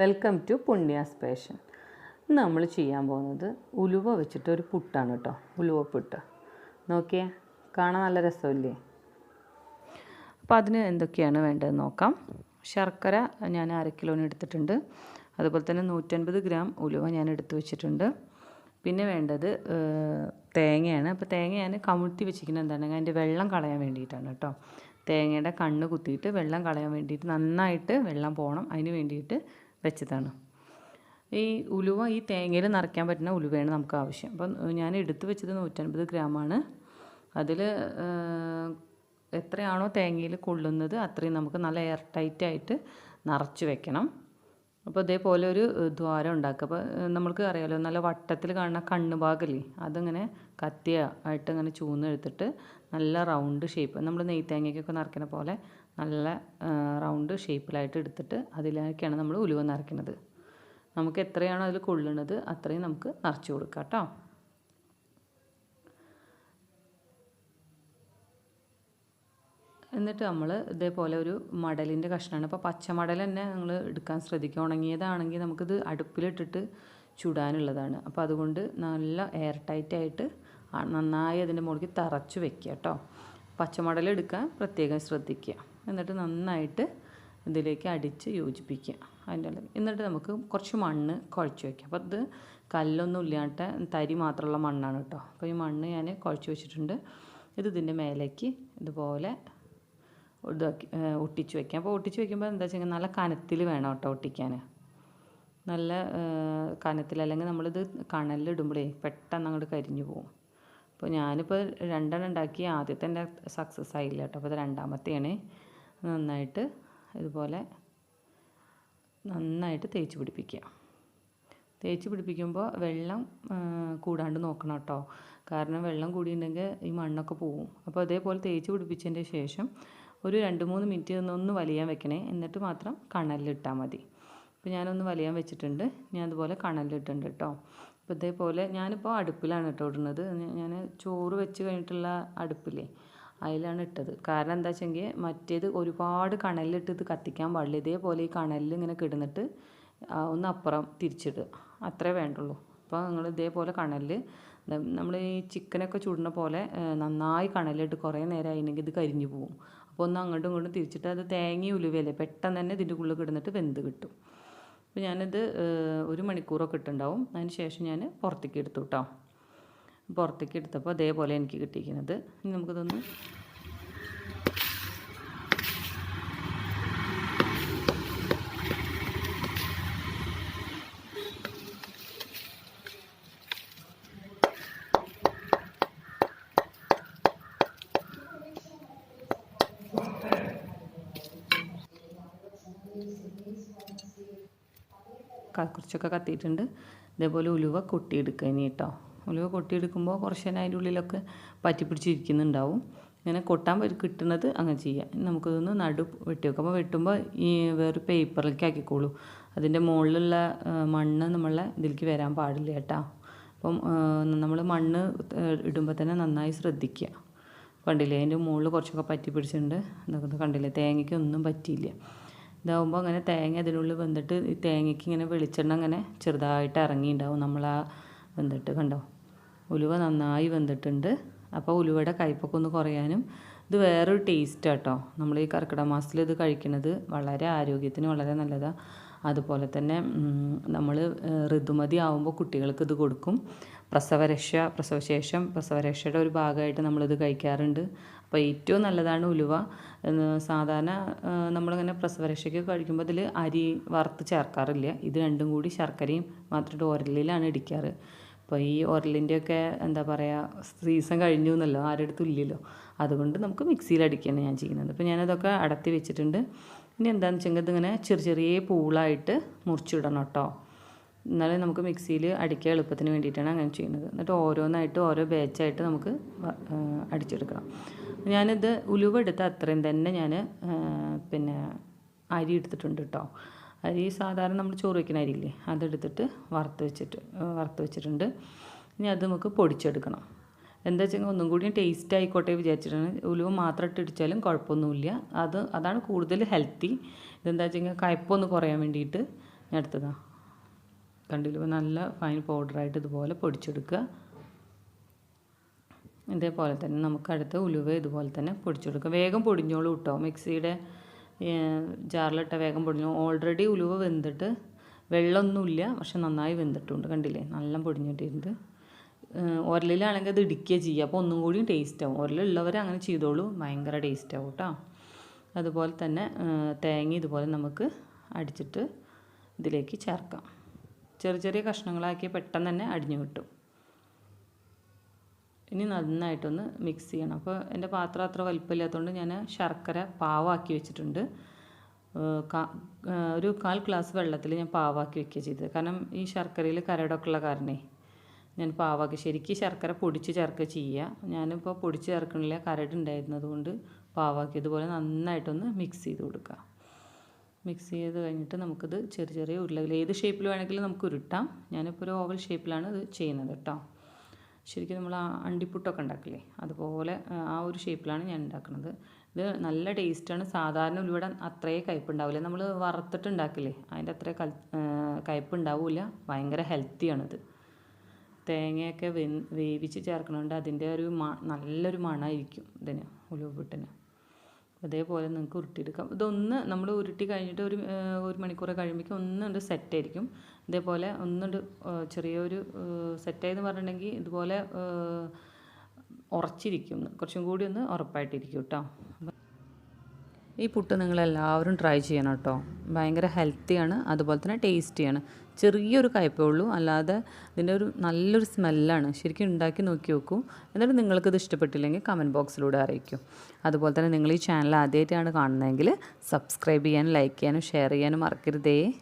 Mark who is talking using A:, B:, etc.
A: Welcome to പുണ്യാസ് passion ഇന്ന് നമ്മൾ ചെയ്യാൻ പോകുന്നത് ഉലുവ വെച്ചിട്ട് ഒരു പുട്ടാണ് കേട്ടോ ഉലുവ പുട്ട്. നോക്കിയേ കാണാൻ നല്ല രസമില്ലേ? അപ്പോൾ അതിന് എന്തൊക്കെയാണ് വേണ്ടത് നോക്കാം. ശർക്കര ഞാൻ അര കിലോന് എടുത്തിട്ടുണ്ട്. അതുപോലെ തന്നെ നൂറ്റൻപത് ഗ്രാം ഉലുവ ഞാൻ എടുത്തു വെച്ചിട്ടുണ്ട്. പിന്നെ വേണ്ടത് തേങ്ങയാണ്. അപ്പോൾ തേങ്ങ ഞാൻ കമുഴ്ത്തി വെച്ചിരിക്കുന്നത് എന്താണ്? അതിന്റെ വെള്ളം കളയാൻ വേണ്ടിയിട്ടാണ് കേട്ടോ തേങ്ങയുടെ കണ്ണ് കുത്തിയിട്ട് വെള്ളം കളയാൻ വേണ്ടിയിട്ട് നന്നായിട്ട് വെള്ളം പോകണം അതിന് വേണ്ടിയിട്ട് വെച്ചതാണ്. ഈ ഉലുവ ഈ തേങ്ങയിൽ നിറയ്ക്കാൻ പറ്റുന്ന ഉലുവയാണ് നമുക്ക് ആവശ്യം. അപ്പം ഞാൻ എടുത്തു വെച്ചത് നൂറ്റൻപത് ഗ്രാമാണ്. അതിൽ എത്രയാണോ തേങ്ങയിൽ കൊള്ളുന്നത് അത്രയും നമുക്ക് നല്ല എയർ ടൈറ്റായിട്ട് നിറച്ച് വെക്കണം. അപ്പോൾ ഇതേപോലെ ഒരു ദ്വാരം ഉണ്ടാക്കുക. അപ്പോൾ നമ്മൾക്ക് അറിയാമല്ലോ നല്ല വട്ടത്തിൽ കാണുന്ന കണ്ണ് ഭാഗമല്ലേ അതിങ്ങനെ കത്തിയ ആയിട്ട് ഇങ്ങനെ ചൂന്നെടുത്തിട്ട് നല്ല റൗണ്ട് ഷേപ്പ് നമ്മൾ നെയ്ത്തേങ്ങയ്ക്കൊക്കെ നിറയ്ക്കുന്ന പോലെ നല്ല റൗണ്ട് ഷേപ്പിലായിട്ട് എടുത്തിട്ട് അതിലേക്കാണ് നമ്മൾ ഉലുവ നിറയ്ക്കുന്നത് നമുക്ക് എത്രയാണോ അതിൽ കൊള്ളുന്നത് അത്രയും നമുക്ക് നിറച്ച് കൊടുക്കാം കേട്ടോ. എന്നിട്ട് നമ്മൾ ഇതേപോലെ ഒരു മടലിന്റെ കഷ്ണമാണ്. അപ്പോൾ പച്ചമടൽ തന്നെ നിങ്ങൾ എടുക്കാൻ ശ്രദ്ധിക്കുക. ഉണങ്ങിയതാണെങ്കിൽ നമുക്കിത് അടുപ്പിലിട്ടിട്ട് ചുടാനുള്ളതാണ്. അപ്പോൾ അതുകൊണ്ട് നല്ല എയർ ടൈറ്റായിട്ട് നന്നായി അതിന്റെ മുകളിൽ തറച്ച് വെക്കുക കേട്ടോ. പച്ചമടൽ എടുക്കാൻ പ്രത്യേകം ശ്രദ്ധിക്കുക. എന്നിട്ട് നന്നായിട്ട് ഇതിലേക്ക് അടിച്ച് യോജിപ്പിക്കുക. അതിന്റെ എന്നിട്ട് നമുക്ക് കുറച്ച് മണ്ണ് കുഴച്ച് വയ്ക്കാം. അപ്പോൾ ഇത് കല്ലൊന്നും ഇല്ലാത്ത തരി മാത്രമുള്ള മണ്ണാണ് കേട്ടോ. അപ്പോൾ ഈ മണ്ണ് ഞാൻ കുഴച്ച് വെച്ചിട്ടുണ്ട്. ഇത് ഇതിന്റെ മേലേക്ക് ഇതുപോലെ ഇതാക്കി ഒട്ടിച്ച് വയ്ക്കാം. അപ്പോൾ ഒട്ടിച്ച് വയ്ക്കുമ്പോൾ എന്താ വെച്ചാൽ നല്ല കനത്തിൽ വേണം കേട്ടോ ഒട്ടിക്കാൻ. നല്ല കനത്തിൽ അല്ലെങ്കിൽ നമ്മളിത് കണലിലിടുമ്പോഴേ പെട്ടെന്ന് അങ്ങോട്ട് കരിഞ്ഞു പോകും അപ്പോൾ ഞാനിപ്പോൾ രണ്ടെണ്ണം ഉണ്ടാക്കി ആദ്യത്തെ എന്റെ സക്സസ് ആയില്ല കേട്ടോ. അപ്പോൾ ഇത് രണ്ടാമത്തെയാണ്. നന്നായിട്ട് ഇതുപോലെ നന്നായിട്ട് തേച്ച് പിടിപ്പിക്കുക. തേച്ച് പിടിപ്പിക്കുമ്പോൾ വെള്ളം കൂടാണ്ട് നോക്കണം കേട്ടോ. കാരണം വെള്ളം കൂടിയിട്ടുണ്ടെങ്കിൽ ഈ മണ്ണൊക്കെ പോവും. അപ്പോൾ അതേപോലെ തേച്ച് പിടിപ്പിച്ചതിന്റെ ശേഷം ഒരു രണ്ട് മൂന്ന് മിനിറ്റ് ഒന്ന് വലിയാൻ വെക്കണേ. എന്നിട്ട് മാത്രം കണലിലിട്ടാൽ മതി. അപ്പോൾ ഞാനൊന്ന് വലിയാൻ വെച്ചിട്ടുണ്ട്. ഞാൻ അതുപോലെ കണലിലിട്ടുണ്ട് കേട്ടോ. അപ്പോൾ ഇതേപോലെ ഞാനിപ്പോൾ അടുപ്പിലാണ് കേട്ടോ ഇടുന്നത്. ഞാൻ ചോറ് വെച്ച് കഴിഞ്ഞിട്ടുള്ള അടുപ്പില്ലേ? അതിലാണ് ഇട്ടത്. കാരണം എന്താ വെച്ചെങ്കിൽ മറ്റേത് ഒരുപാട് കണലിലിട്ട് ഇത് കത്തിക്കാൻ പാടില്ല. ഇതേപോലെ ഈ കണലിൽ ഇങ്ങനെ കിടന്നിട്ട് ഒന്ന് അപ്പുറം തിരിച്ചിടുക. അത്രേ വേണ്ടുള്ളൂ. അപ്പോൾ നിങ്ങൾ ഇതേപോലെ കണലിൽ നമ്മൾ ഈ ചിക്കനൊക്കെ ചുടുന്ന പോലെ നന്നായി കണലിലിട്ട് കുറേ നേരം ആയിരുന്നെങ്കിൽ ഇത് കരിഞ്ഞു പോകും. അപ്പോൾ ഒന്ന് അങ്ങോട്ടും ഇങ്ങോട്ടും തിരിച്ചിട്ട് അത് തേങ്ങി ഉലുവയല്ലേ പെട്ടെന്ന് തന്നെ ഇതിന്റെ ഉള്ളിൽ കിടന്നിട്ട് വെന്ത് കിട്ടും. അപ്പോൾ ഞാനിത് ഒരു മണിക്കൂറൊക്കെ ഇട്ടുണ്ടാവും അതിന് ശേഷം ഞാൻ പുറത്തേക്ക് എടുത്തു കേട്ടോ. പുറത്തേക്ക് എടുത്തപ്പോൾ അതേപോലെ എനിക്ക് കിട്ടിയിരിക്കുന്നത്. ഇനി നമുക്കിതൊന്ന് കുറച്ചൊക്കെ കത്തിയിട്ടുണ്ട്. ഇതേപോലെ ഉലുവ കൊട്ടിയെടുക്കുക ഇനി കേട്ടോ. ഉലുവ കൊട്ടിയെടുക്കുമ്പോൾ കുറച്ച് നേരം അതിന്റെ ഉള്ളിലൊക്കെ പറ്റിപ്പിടിച്ചിരിക്കുന്നുണ്ടാവും ഇങ്ങനെ കൊട്ടാൻ കിട്ടുന്നത് അങ്ങനെ ചെയ്യാം. നമുക്കിതൊന്ന് നടു വെട്ടി വെക്കാം. അപ്പോൾ വെട്ടുമ്പോൾ ഈ വേറെ പേപ്പറിലേക്ക് ആക്കിക്കോളൂ. അതിന്റെ മുകളിലുള്ള മണ്ണ് നമ്മളെ ഇതിലേക്ക് വരാൻ പാടില്ല കേട്ടോ. അപ്പം നമ്മൾ മണ്ണ് ഇടുമ്പോൾ തന്നെ നന്നായി ശ്രദ്ധിക്കുക. കണ്ടില്ലേ? അതിന്റെ മുകളിൽ കുറച്ചൊക്കെ പറ്റി പിടിച്ചിട്ടുണ്ട്. ഇതൊക്കെ കണ്ടില്ലേ? തേങ്ങയ്ക്ക് ഒന്നും പറ്റിയില്ല. ഇതാവുമ്പോൾ അങ്ങനെ തേങ്ങ അതിനുള്ളിൽ വെന്തിട്ട് ഈ തേങ്ങയ്ക്ക് ഇങ്ങനെ വെളിച്ചെണ്ണ അങ്ങനെ ചെറുതായിട്ട് ഇറങ്ങിയിട്ടുണ്ടാവും. നമ്മൾ ആ കണ്ടോ? ഉലുവ നന്നായി വെന്തിട്ടുണ്ട്. അപ്പോൾ ഉലുവയുടെ കയ്പൊക്കെ ഒന്ന് കുറയാനും ഇത് വേറൊരു ടേസ്റ്റ് കേട്ടോ നമ്മൾ ഈ കർക്കിടക മാസത്തിൽ ഇത് കഴിക്കുന്നത് വളരെ ആരോഗ്യത്തിന് വളരെ നല്ലതാണ് അതുപോലെ തന്നെ നമ്മൾ ഋതുമതി ആവുമ്പോൾ കുട്ടികൾക്ക് ഇത് കൊടുക്കും. പ്രസവരക്ഷ പ്രസവശേഷം പ്രസവരക്ഷയുടെ ഒരു ഭാഗമായിട്ട് നമ്മളിത് കഴിക്കാറുണ്ട്. അപ്പോൾ ഏറ്റവും നല്ലതാണ് ഉലുവ. സാധാരണ നമ്മളിങ്ങനെ പ്രസവരക്ഷയ്ക്ക് കഴിക്കുമ്പോൾ അതിൽ അരി വറുത്ത് ചേർക്കാറില്ല. ഇത് രണ്ടും കൂടി ശർക്കരയും മാത്രം ഉരലിലാണ് ഇടിക്കാറ്. അപ്പോൾ ഈ ഉരലിന്റെയൊക്കെ എന്താ പറയുക സീസൺ കഴിഞ്ഞു എന്നല്ലോ ആരുടെ അടുത്തും ഇല്ലല്ലോ. അതുകൊണ്ട് നമുക്ക് മിക്സിയിൽ അടിക്കുകയാണ് ഞാൻ ചെയ്യുന്നത്. അപ്പോൾ ഞാനതൊക്കെ അടത്തി വെച്ചിട്ടുണ്ട്. ഇനി എന്താണെന്ന് വെച്ചെങ്കിൽ ഇതിങ്ങനെ ചെറിയ ചെറിയ പൂളായിട്ട് മുറിച്ചിടണം കേട്ടോ. എന്നാലേ നമുക്ക് മിക്സിയിൽ അടിക്കാൻ എളുപ്പത്തിന് വേണ്ടിയിട്ടാണ് അങ്ങനെ ചെയ്യുന്നത്. എന്നിട്ട് ഓരോന്നായിട്ട് ഓരോ ബാച്ചായിട്ട് നമുക്ക് അടിച്ചെടുക്കണം. ഞാനിത് ഉലുവ എടുത്ത അത്രയും തന്നെ ഞാൻ പിന്നെ അരി എടുത്തിട്ടുണ്ട് കേട്ടോ. അരി സാധാരണ നമ്മൾ ചോറ് വയ്ക്കുന്ന അരിയില്ലേ അതെടുത്തിട്ട് വറുത്ത് വെച്ചിട്ട് വറുത്ത് വെച്ചിട്ടുണ്ട്. ഇനി അത് നമുക്ക് പൊടിച്ചെടുക്കണം. എന്താ വെച്ചാൽ ഒന്നും കൂടി ടേസ്റ്റ് ആയിക്കോട്ടെ വിചാരിച്ചിട്ടാണ്. ഉലുവ മാത്രം ഇട്ടിടിച്ചാലും കുഴപ്പമൊന്നുമില്ല. അത് അതാണ് കൂടുതൽ ഹെൽത്തി ഇതെന്താ വെച്ചാൽ കയ്പൊന്ന് കുറയാൻ വേണ്ടിയിട്ട് ഞാൻ എടുത്തതാ. കണ്ടില്ല? നല്ല ഫൈൻ പൗഡറായിട്ട് ഇതുപോലെ പൊടിച്ചെടുക്കുക. ഇതേപോലെ തന്നെ നമുക്ക് അടുത്ത ഉലുവ ഇതുപോലെ തന്നെ പൊടിച്ചെടുക്കുക. വേഗം പൊടിഞ്ഞോളൂ കേട്ടോ മിക്സിയുടെ ജാറിലിട്ട വേഗം പൊടിഞ്ഞു. ഓൾറെഡി ഉലുവ വെന്തിട്ട് വെള്ളമൊന്നുമില്ല പക്ഷെ നന്നായി വെന്തിട്ടുണ്ട്. കണ്ടില്ലേ? നല്ല പൊടിഞ്ഞിട്ടുണ്ട് ഉരലിലാണെങ്കിൽ അത് ഇടിക്കുക ചെയ്യുക. അപ്പോൾ ഒന്നും കൂടിയും ടേസ്റ്റ് ആവും. ഉരലുള്ളവർ അങ്ങനെ ചെയ്തോളൂ. ഭയങ്കര ടേസ്റ്റ് ആവും കേട്ടോ. അതുപോലെ തന്നെ തേങ്ങ ഇതുപോലെ നമുക്ക് അടിച്ചിട്ട് ഇതിലേക്ക് ചേർക്കാം. ചെറിയ ചെറിയ കഷ്ണങ്ങളാക്കി പെട്ടെന്ന് തന്നെ അടിഞ്ഞു കിട്ടും. ഇനി നന്നായിട്ടൊന്ന് മിക്സ് ചെയ്യണം. അപ്പോൾ എന്റെ പാത്രം അത്ര വലിപ്പമില്ലാത്തതുകൊണ്ട് ഞാൻ ശർക്കര പാവാക്കി വെച്ചിട്ടുണ്ട്. ഒരു കാൽ ഗ്ലാസ് വെള്ളത്തിൽ ഞാൻ പാവാക്കി വെക്കുക ചെയ്തത്. കാരണം ഈ ശർക്കരയിൽ കരടൊക്കെ ഉള്ള കാരണേ ഞാൻ പാവാക്കി ശരിക്കും ശർക്കര പൊടിച്ച് ചേർക്കുക ചെയ്യുക. ഞാനിപ്പോൾ പൊടിച്ച് ചേർക്കണില്ല കരട് ഉണ്ടായിരുന്നത് കൊണ്ട് പാവാക്കി ഇതുപോലെ നന്നായിട്ടൊന്ന് മിക്സ് ചെയ്ത് കൊടുക്കുക. മിക്സ് ചെയ്ത് കഴിഞ്ഞിട്ട് നമുക്കിത് ചെറിയ ചെറിയ ഉരുളകൾ ഏത് ഷേപ്പിൽ വേണമെങ്കിലും നമുക്ക് ഉരുട്ടാം. ഞാനിപ്പോൾ ഒരു ഓവൽ ഷേപ്പിലാണ് ഇത് ചെയ്യുന്നത് കേട്ടോ. ശരിക്കും നമ്മൾ ആ അണ്ടിപ്പുട്ടൊക്കെ ഉണ്ടാക്കില്ലേ? അതുപോലെ ആ ഒരു ഷേപ്പിലാണ് ഞാൻ ഉണ്ടാക്കുന്നത്. ഇത് നല്ല ടേസ്റ്റാണ് സാധാരണ ഉലുവട അത്രയേ കയ്പുണ്ടാവില്ല നമ്മൾ വറുത്തിട്ടുണ്ടാക്കില്ലേ? അതിന്റെ അത്ര കൽ കയ്പ് ഉണ്ടാവില്ല ഭയങ്കര ഹെൽത്തിയാണിത് തേങ്ങയൊക്കെ വെ വേവിച്ച് ചേർക്കണോണ്ട് അതിന്റെ ഒരു മ നല്ലൊരു മണമായിരിക്കും ഇതിന് ഉലുവപ്പിട്ടിന് അതേപോലെ നിങ്ങൾക്ക് ഉരുട്ടിയെടുക്കാം. ഇതൊന്ന് നമ്മൾ ഉരുട്ടി കഴിഞ്ഞിട്ട് ഒരു ഒരു മണിക്കൂർ കഴിയുമ്പോഴേക്കും ഒന്നുണ്ട് സെറ്റായിരിക്കും ഇതേപോലെ ഒന്നുണ്ട് ചെറിയൊരു സെറ്റായെന്ന് പറഞ്ഞിട്ടുണ്ടെങ്കിൽ ഇതുപോലെ ഉറച്ചിരിക്കും. കുറച്ചും കൂടി ഒന്ന് ഉറപ്പായിട്ടിരിക്കും കേട്ടോ. ഈ പുട്ട് നിങ്ങളെല്ലാവരും ട്രൈ ചെയ്യണം കേട്ടോ. ഭയങ്കര ഹെൽത്തിയാണ് അതുപോലെ തന്നെ ടേസ്റ്റിയാണ് ചെറിയൊരു കയ്പേ ഉള്ളൂ. അല്ലാതെ ഇതിന്റെ ഒരു നല്ലൊരു സ്മെല്ലാണ്. ശരിക്കും ഉണ്ടാക്കി നോക്കി നോക്കൂ എന്നിട്ട് നിങ്ങൾക്കിത് ഇഷ്ടപ്പെട്ടില്ലെങ്കിൽ കമന്റ് ബോക്സിലൂടെ അറിയിക്കും. അതുപോലെ തന്നെ നിങ്ങൾ ഈ ചാനൽ ആദ്യമായിട്ടാണ് കാണുന്നതെങ്കിൽ സബ്സ്ക്രൈബ് ചെയ്യാനും ലൈക്ക് ചെയ്യാനും ഷെയർ ചെയ്യാനും മറക്കരുതേ.